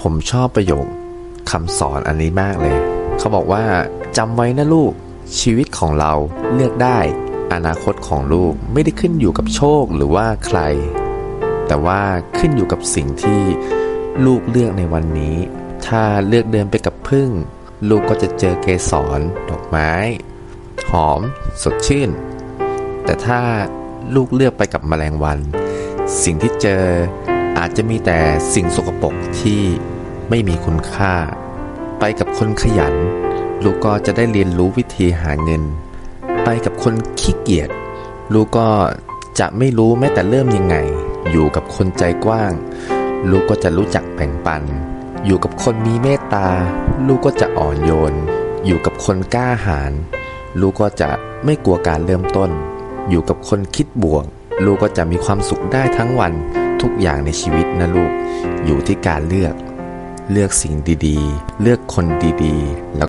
ผมชอบประโยคคำสอนอันนี้มากเลย เขาบอกว่าจำไว้นะลูกชีวิตของเราเลือกได้ อนาคตของลูกไม่ได้ขึ้นอยู่กับโชคหรือว่าใคร แต่ว่าขึ้นอยู่กับสิ่งที่ลูกเลือกในวันนี้ ถ้าเลือกเดินไปกับพึ่ง ลูกก็จะเจอเกสรดอกไม้ หอม สดชื่น แต่ถ้าลูกเลือกไปกับแมลงวัน สิ่งที่เจอ อาจจะมีแต่สิ่งสกปรกที่ไม่มีคุณค่า ไปกับคนขยัน ลูกก็จะได้เรียนรู้วิธีหาเงิน ไปกับคนขี้เกียจลูกก็จะไม่รู้แม้แต่เริ่มยังไง อยู่กับคนใจกว้าง ลูกก็จะรู้จักแบ่งปัน อยู่กับคนมีเมตตา ลูกก็จะอ่อนโยน อยู่กับคนกล้าหาญลูกก็จะไม่กลัวการเริ่มต้น อยู่กับคนคิดบวก ลูกก็จะมีความสุขได้ทั้งวัน ทุกอย่างในชีวิตนะลูก อยู่ที่การเลือก เลือกสิ่งดีๆ เลือกคนดีๆ แล้ว